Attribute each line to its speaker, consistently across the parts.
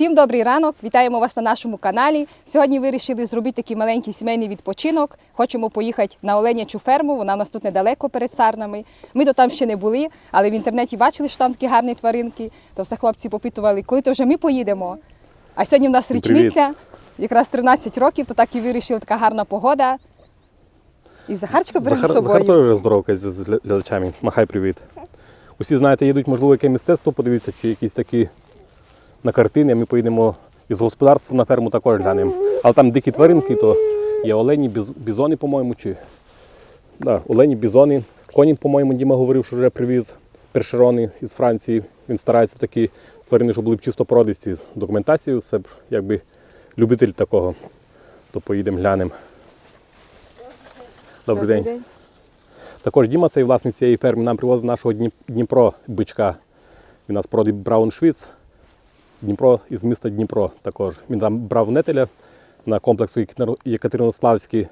Speaker 1: Всім добрий ранок! Вітаємо вас на нашому каналі. Сьогодні вирішили зробити такий маленький сімейний відпочинок. Хочемо поїхати на Оленячу ферму. Вона у нас тут недалеко перед Сарнами. Ми то там ще не були, але в інтернеті бачили, що там такі гарні тваринки. То все хлопці попитували, коли то вже ми поїдемо. А сьогодні в нас
Speaker 2: Привіт.
Speaker 1: річниця, якраз 13 років, то так і вирішили, така гарна погода. І Захарчика беремо з собою.
Speaker 2: Захар теж здоровкається з глядачами. Махай привіт. Усі, знаєте, їдуть, можливо, яке мистецтво, подивіться, чи якісь такі на картини, а ми поїдемо із господарства на ферму також глянемо. Але там дикі тваринки, то є олені, біз, бізони, по-моєму, чи. Да, олені, бізони. Конін, по-моєму, Діма говорив, що вже привіз першерони із Франції. Він старається такі тварини, щоб були б чисто породисті. Документацію, все б, якби любитель такого. То поїдемо глянемо. Добрий день. Також Діма, цей власник цієї ферми, нам привозить нашого Дніпро бичка. Він нас продає Брауншвіц. Дніпро із міста Дніпро також. Він там брав нетеля на комплексу Єкатер- Єкатеринославський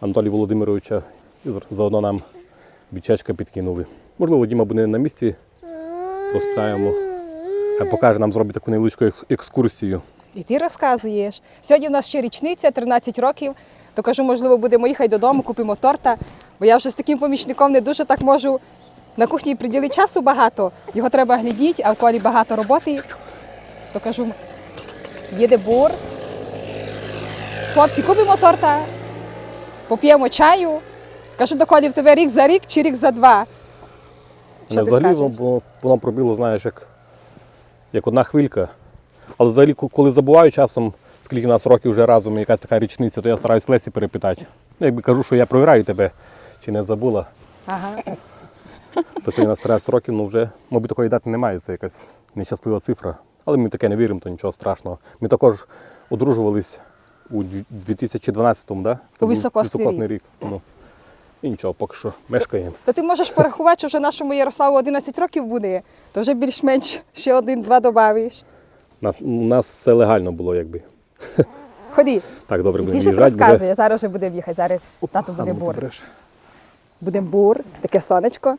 Speaker 2: Анатолія Володимировича. І заодно нам бичечка підкинули. Можливо, Діма буде на місці. Розпитаємо. Покаже нам зробить таку невеличку екскурсію.
Speaker 1: І ти розказуєш. Сьогодні в нас ще річниця, 13 років. То кажу, можливо, будемо їхати додому, купимо торта. Бо я вже з таким помічником не дуже так можу на кухні приділити часу багато. Його треба глядіти, а в колі багато роботи. То кажу, їде бур. Хлопці, купимо торта, поп'ємо чаю. Кажу, до в тебе рік за рік чи рік за два. Що
Speaker 2: Не
Speaker 1: ти
Speaker 2: взагалі
Speaker 1: скажеш?
Speaker 2: воно, воно пробило, знаєш, як, як одна хвилька. Але взагалі, коли забуваю часом, скільки в нас років вже разом, і якась така річниця, то я стараюсь Лесі перепитати. Ну, якби кажу, що я провіряю тебе, чи не забула,
Speaker 1: Ага.
Speaker 2: то сьогодні у нас 13 років, ну вже, мабуть, такої дати немає, це якась нещаслива цифра. Але ми таке не віримо, то нічого страшного. Ми також одружувались у 2012-му, да?
Speaker 1: У
Speaker 2: був
Speaker 1: високосний
Speaker 2: високосний рік. Ну, і нічого, поки що мешкаємо.
Speaker 1: То ти можеш порахувати, що вже нашому Ярославу 11 років буде, то вже більш-менш ще один-два.
Speaker 2: Нас, у нас все легально було, якби.
Speaker 1: Ході.
Speaker 2: Так, добре,
Speaker 1: ти
Speaker 2: будемо їжджати. буде-
Speaker 1: розказує, зараз вже будемо їхати. Зараз тато буде
Speaker 2: А, ну, ти
Speaker 1: бур. Буде бур, таке сонечко.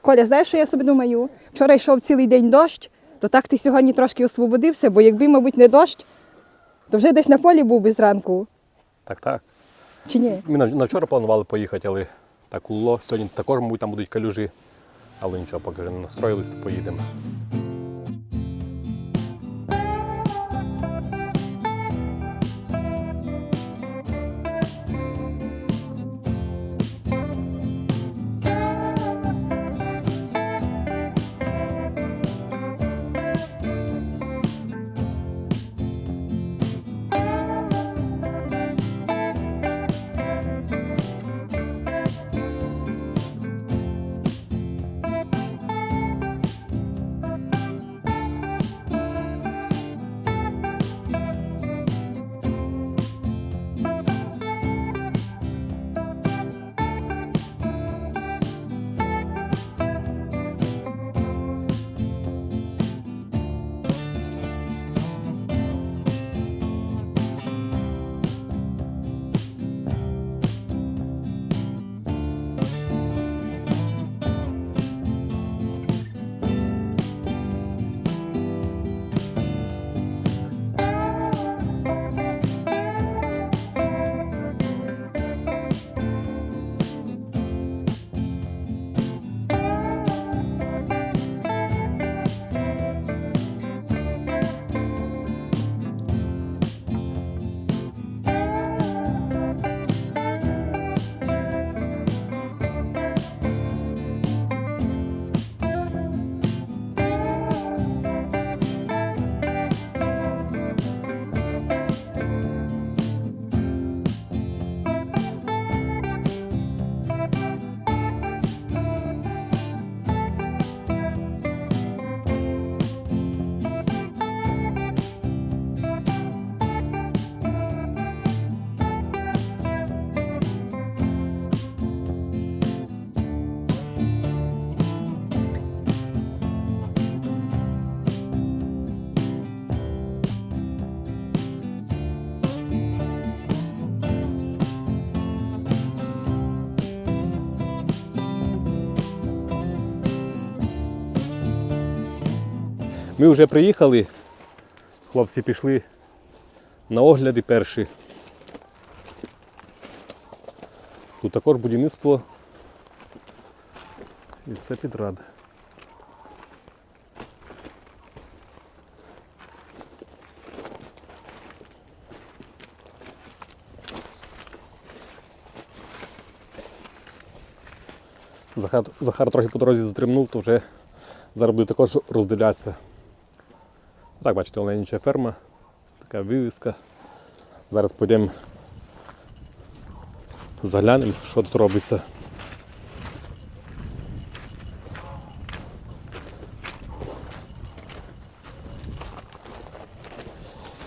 Speaker 1: Коля, знаєш, що я собі думаю? Вчора йшов цілий день дощ, то так ти сьогодні трошки освободився, бо якби, мабуть, не дощ, то вже десь на полі був би зранку.
Speaker 2: Так, так.
Speaker 1: Чи ні?
Speaker 2: Ми на, на вчора планували поїхати, але так уло. Сьогодні також, мабуть, там будуть калюжі. Але нічого, поки вже не настроїлись, то поїдемо. Ми вже приїхали. Хлопці пішли на огляди перші. Тут також будівництво. І все підряд. Захар, Захар трохи по дорозі затримнув, то вже зараз буде також роздивлятися. Так, бачите, оленяча ферма, така вивіска. Зараз підемо заглянемо, що тут робиться.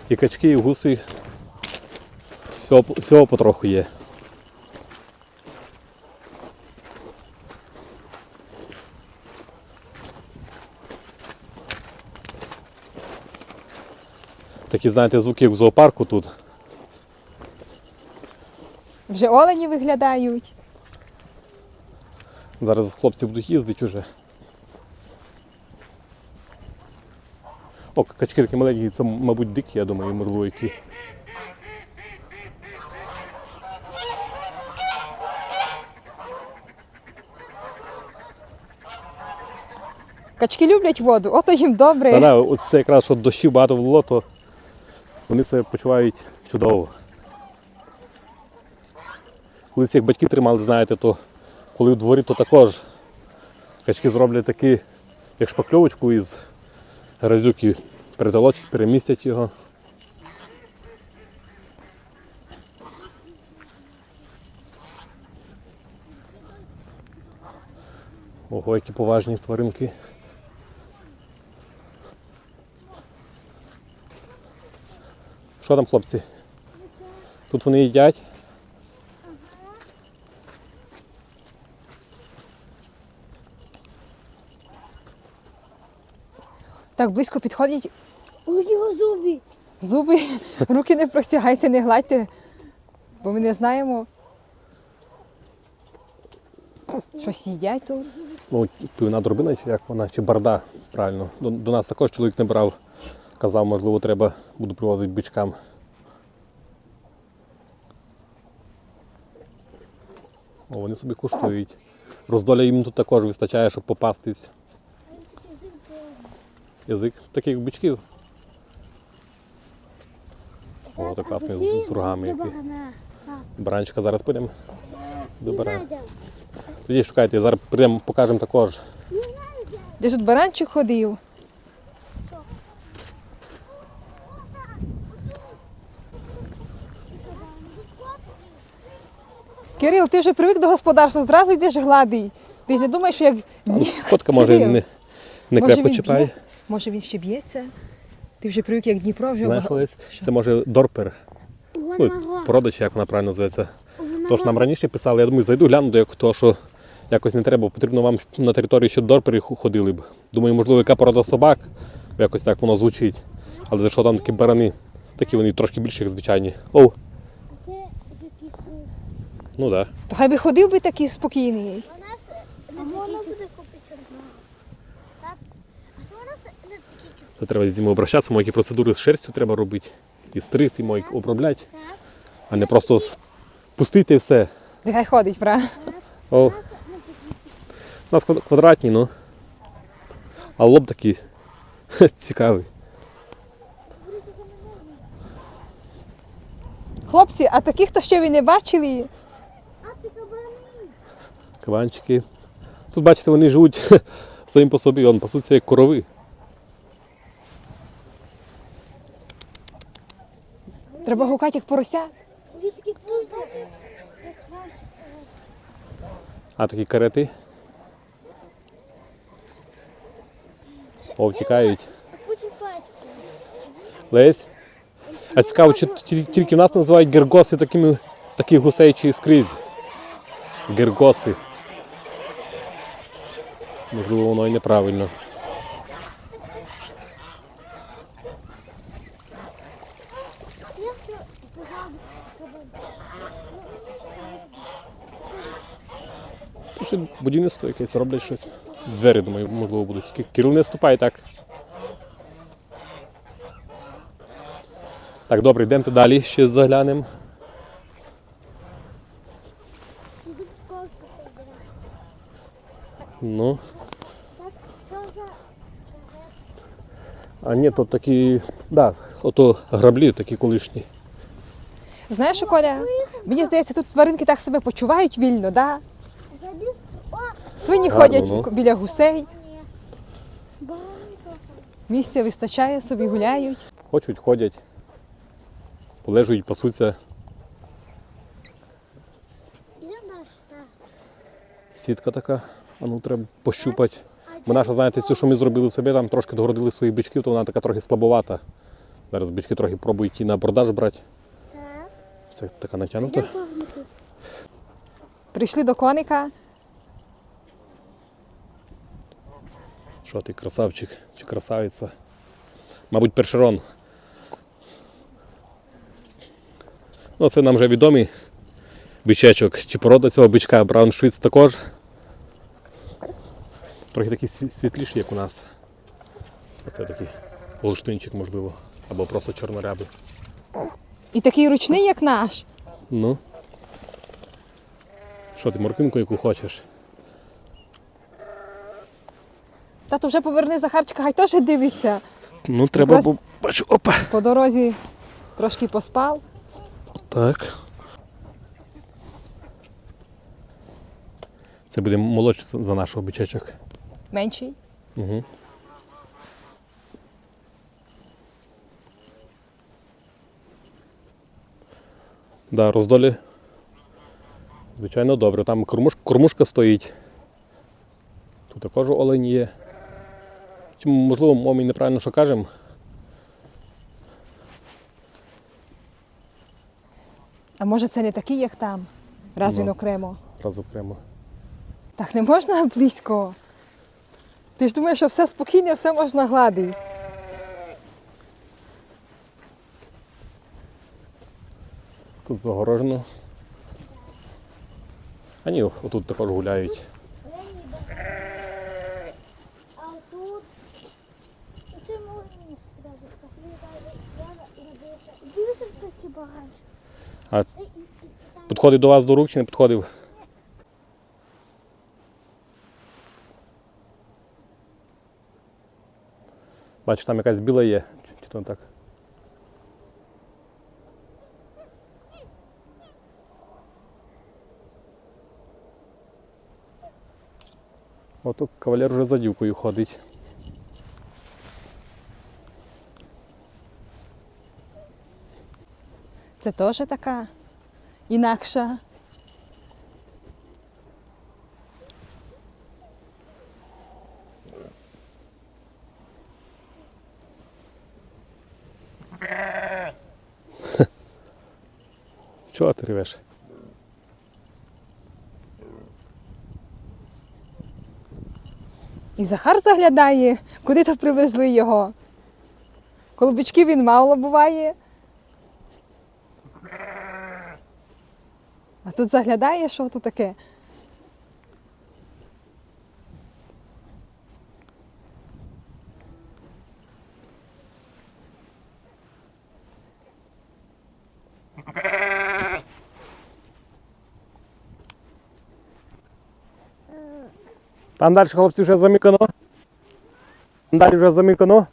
Speaker 2: І качки, і гуси. Всього, всього потроху є. Такі, знаєте, звуки як в зоопарку тут.
Speaker 1: Вже олені виглядають.
Speaker 2: Зараз хлопці будуть їздити вже. О, качки такі маленькі, це, мабуть, дикі, я думаю, можливо, які.
Speaker 1: Качки люблять воду, ото їм добре.
Speaker 2: Да, от це якраз що дощів багато було, то вони себе почувають чудово. Колись як батьки тримали, знаєте, то коли в дворі, то також качки зроблять такі, як шпакльовочку із грязюки, перетолочать, перемістять його. Ого, які поважні тваринки. Що там, хлопці? Тут вони їдять.
Speaker 1: Так близько підходять
Speaker 3: У нього зубі.
Speaker 1: зуби, руки не простягайте, не гладьте, бо ми не знаємо. Щось їдять тут.
Speaker 2: Ну, пивна дробина, чи як вона, чи барда, правильно. До, до нас також чоловік не брав. Казав, можливо, треба буду привозити бичкам. О, вони собі куштують. Роздоля їм тут також вистачає, щоб попастись. Язик таких бичків. О, так класний з, з рогами. Баранчика зараз підемо. Добираємо. Тоді шукайте, зараз прийдемо, покажемо також.
Speaker 1: Де ж тут баранчик ходив. Кирил, ти вже привик до господарства, зразу йдеш гладий. Ти ж не думаєш, що як. Ні,
Speaker 2: Котка може
Speaker 1: Кирил,
Speaker 2: не, не
Speaker 1: може,
Speaker 2: крепко
Speaker 1: він
Speaker 2: чіпає.
Speaker 1: б'ється? Може він ще б'ється? Ти вже привик, як Дніпро вже
Speaker 2: Знаєш,
Speaker 1: бага-
Speaker 2: Олесь,
Speaker 1: Що?
Speaker 2: це може дорпер. Ну,
Speaker 3: Вона
Speaker 2: порода, чи як вона правильно називається. Тож нам раніше писали, я думаю, зайду гляну як того, що якось не треба, потрібно вам на території, щоб дорпери ху- ходили б. Думаю, можливо, яка порода собак, бо якось так воно звучить. Але за що там такі барани, такі вони трошки більші, як звичайні. Оу, ну так. Да.
Speaker 1: То хай би ходив би такий спокійний.
Speaker 3: А можна буде купити? Так? А що вона це не такі
Speaker 2: Це треба з ними обращатися, мої процедури з шерстю треба робити. І стригти, мої обробляти, а не просто пустити і все.
Speaker 1: Нехай ходить, правда?
Speaker 2: О. У нас квадратні, ну. А лоб такий цікавий.
Speaker 1: Хлопці, а таких то ще ви не бачили?
Speaker 2: Кабанчики. Тут, бачите, вони живуть самі по собі, вон пасуться як корови.
Speaker 1: Треба гукати як порося.
Speaker 2: А такі карети. О, втікають. Лесь. А цікаво, чи тільки в нас називають гергоси такими, таких гусей чи скрізь. Гергоси. Можливо, воно і неправильно. Ще будівництво якесь роблять щось. Двері, думаю, можливо, будуть. Ки- Кирил не ступай так. Так, добре, йдемте далі, ще заглянемо. Ну.
Speaker 3: Так, що за
Speaker 2: А ні, то такі, да, ото граблі такі колишні.
Speaker 1: Знаєш, Коля? Мені здається, тут тваринки так себе почувають вільно, да? Свині
Speaker 2: Гарно,
Speaker 1: ходять
Speaker 2: ну.
Speaker 1: біля гусей, місця вистачає, собі гуляють.
Speaker 2: Хочуть, ходять, полежують, пасуться. Сітка така, а ну треба пощупати. Бо наша, знаєте, цю, що ми зробили собі, там трошки догородили своїх бичків, то вона така трохи слабовата. Зараз бички трохи пробують і на продаж брати. Це така натягнута.
Speaker 1: Прийшли до коника.
Speaker 2: Що ти, красавчик чи красавиця? Мабуть, першерон. Ну, це нам вже відомий бичечок. Чи порода цього бичка Брауншвіц також. Трохи такий світліший, як у нас. Оце такий голштинчик, можливо. Або просто чорнорябий.
Speaker 1: І такий ручний, як наш.
Speaker 2: Ну. Що ти, моркинку яку хочеш?
Speaker 1: Тато вже поверни Захарчика, хай теж дивиться.
Speaker 2: Ну, треба,
Speaker 1: Якраз-
Speaker 2: бо бачу, опа.
Speaker 1: По дорозі трошки поспав.
Speaker 2: Так. Це буде молодший за нашого бичечок.
Speaker 1: Менший.
Speaker 2: Угу. Да, роздолі. Звичайно, добре. Там кормуш, кормушка стоїть. Тут також олень є. Чи, можливо, ми неправильно що кажемо.
Speaker 1: А може це не такий, як там? Раз
Speaker 2: Ну.
Speaker 1: він окремо.
Speaker 2: Раз окремо.
Speaker 1: Так не можна близько. Ти ж думаєш, що все спокійно, все можна гладити.
Speaker 2: Тут загорожено. А ні, отут також гуляють.
Speaker 3: А тут це можна Дивися, скільки багато.
Speaker 2: А підходив до вас до рук чи не підходив? Бачиш, там якась біла є. Чи- то так? Ото кавалер вже за дівкою ходить.
Speaker 1: Це теж така інакша.
Speaker 2: Чого ти ревеш?
Speaker 1: І Захар заглядає, куди то привезли його. Колобочки він мало буває. А тут заглядає, що тут таке.
Speaker 2: Там далі, хлопці, вже замикано. Там далі вже замикано.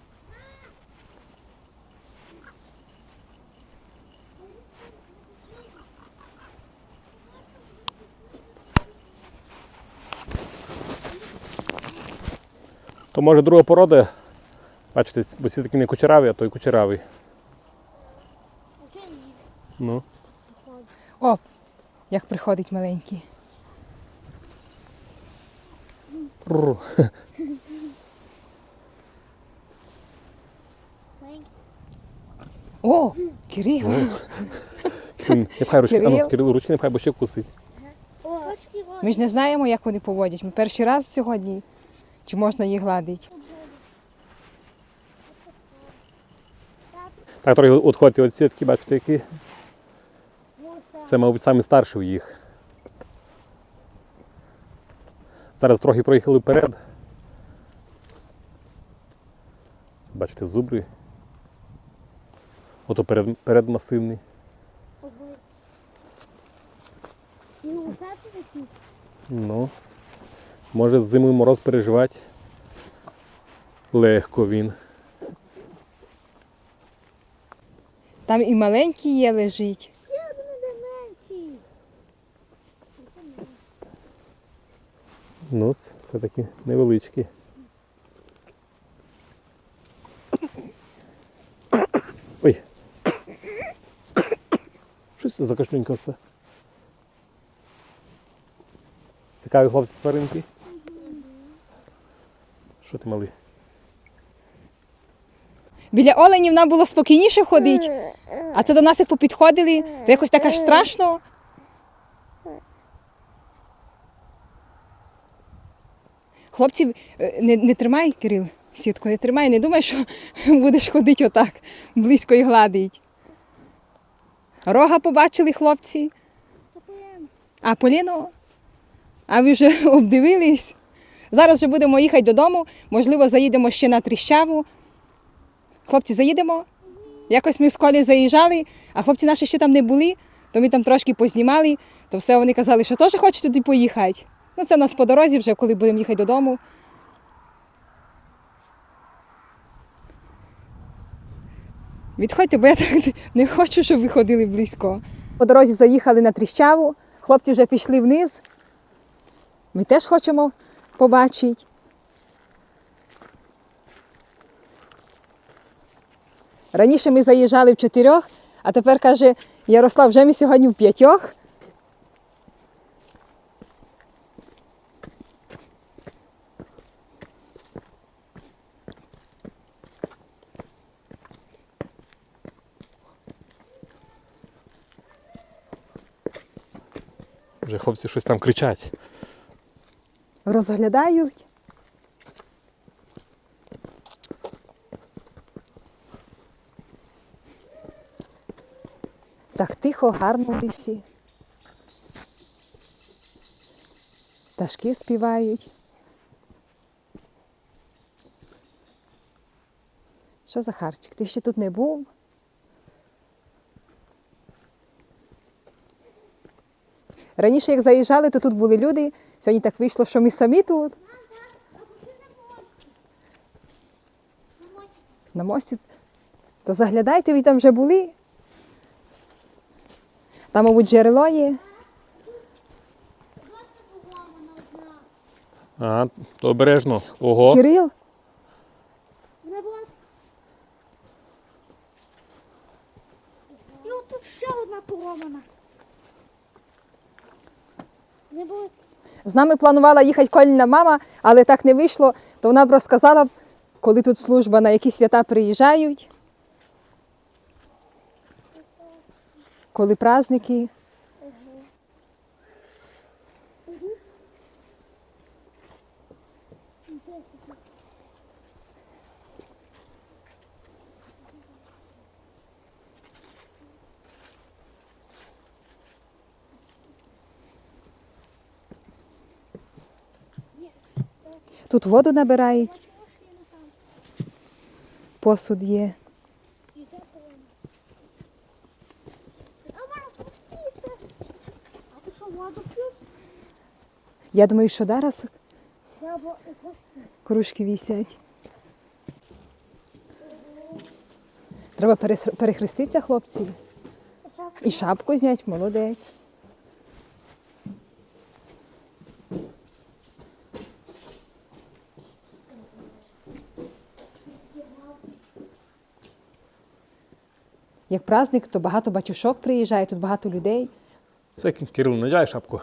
Speaker 2: То може друга порода. Бачите, бо всі такі не кучераві, а той кучеравий. Ну.
Speaker 1: О, як приходить маленький.
Speaker 2: Тррр.
Speaker 1: О, Кирил.
Speaker 2: Не пхай ручки,
Speaker 1: Кирил.
Speaker 2: Кирил. Кирил ручки не пхай, бо ще вкусить.
Speaker 3: Вон.
Speaker 1: Ми ж не знаємо, як вони поводять. Ми перший раз сьогодні. Чи можна їх гладити?
Speaker 2: Так, трохи відходьте від сітки, бачите, які. Це, мабуть, самі старші в їх. Зараз трохи проїхали вперед. Бачите, зубри. Ото перед, передмасивний.
Speaker 3: Це такі.
Speaker 2: Ну, може з зимою мороз переживати. Легко він.
Speaker 1: Там і маленький є лежить.
Speaker 3: Я думаю, де менші.
Speaker 2: Ну, все-таки невеличкі. Ой. Щось це за кашлюнькався. Цікаві хлопці тваринки. Що ти малий?
Speaker 1: Біля оленів нам було спокійніше ходити, а це до нас як попідходили, то якось так аж страшно. Хлопці, е, не, не тримай, Кирил, сітку, не тримай, не думай, що будеш ходити отак, близько і гладить. Рога побачили хлопці. А Поліно? А ви вже обдивились? Зараз вже будемо їхати додому, можливо, заїдемо ще на тріщаву. Хлопці, заїдемо? Якось ми з колі заїжджали, а хлопці наші ще там не були, то ми там трошки познімали, то все вони казали, що теж хочуть туди поїхати. Ну, це в нас по дорозі вже, коли будемо їхати додому. Відходьте, бо я так не хочу, щоб ви ходили близько. По дорозі заїхали на тріщаву, хлопці вже пішли вниз. Ми теж хочемо побачити. Раніше ми заїжджали в чотирьох, а тепер каже Ярослав, вже ми сьогодні в п'ятьох.
Speaker 2: Вже хлопці щось там кричать.
Speaker 1: Розглядають. Так тихо, гарно в лісі. Пташки співають. Що за харчик? Ти ще тут не був? Раніше, як заїжджали, то тут були люди. Сьогодні так вийшло, що ми самі тут. На мості. То заглядайте, ви там вже були. Там, мабуть, джерело є.
Speaker 2: А, то обережно. Ого.
Speaker 1: Кирил,
Speaker 3: І от тут ще одна поломана. Не було.
Speaker 1: з нами планувала їхати Коліна мама, але так не вийшло, то вона б розказала, коли тут служба, на які свята приїжджають. Коли праздники. Тут воду набирають. Посуд є. Я думаю, що зараз кружки вісять. Треба перехреститися, хлопці. І шапку зняти, молодець. Як праздник, то багато батюшок приїжджає, тут багато людей.
Speaker 2: Це Кирил, надягай шапку.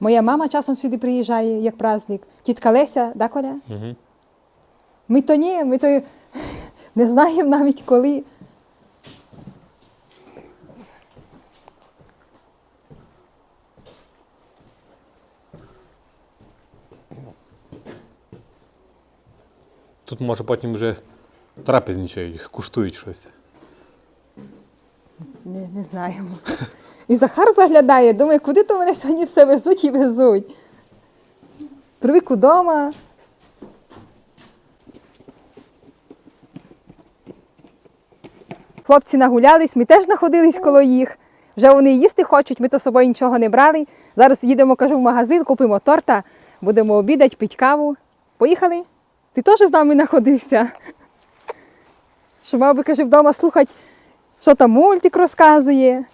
Speaker 1: Моя мама часом сюди приїжджає, як праздник. Тітка Леся, да, Коля?
Speaker 2: Угу.
Speaker 1: Ми то ні, ми то не знаємо навіть коли.
Speaker 2: Тут може потім вже трапезнічають, куштують щось.
Speaker 1: Не, не знаємо. І Захар заглядає, думає, куди то мене сьогодні все везуть і везуть. Привик удома. Хлопці нагулялись, ми теж знаходились коло їх. Вже вони їсти хочуть, ми то з собою нічого не брали. Зараз їдемо, кажу, в магазин, купимо торта, будемо обідати, пити каву. Поїхали. Ти теж з нами знаходився? Що мав би, каже, вдома слухати, що там мультик розказує.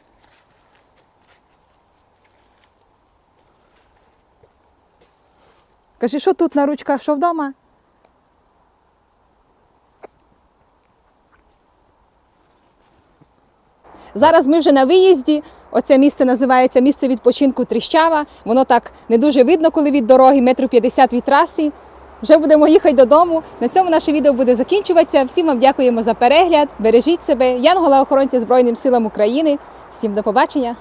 Speaker 1: Каже, що тут на ручках, що вдома? Зараз ми вже на виїзді. Оце місце називається місце відпочинку Тріщава. Воно так не дуже видно, коли від дороги, метрів 50 від траси. Вже будемо їхати додому. На цьому наше відео буде закінчуватися. Всім вам дякуємо за перегляд. Бережіть себе. Янгола охоронця Збройним силам України. Всім до побачення!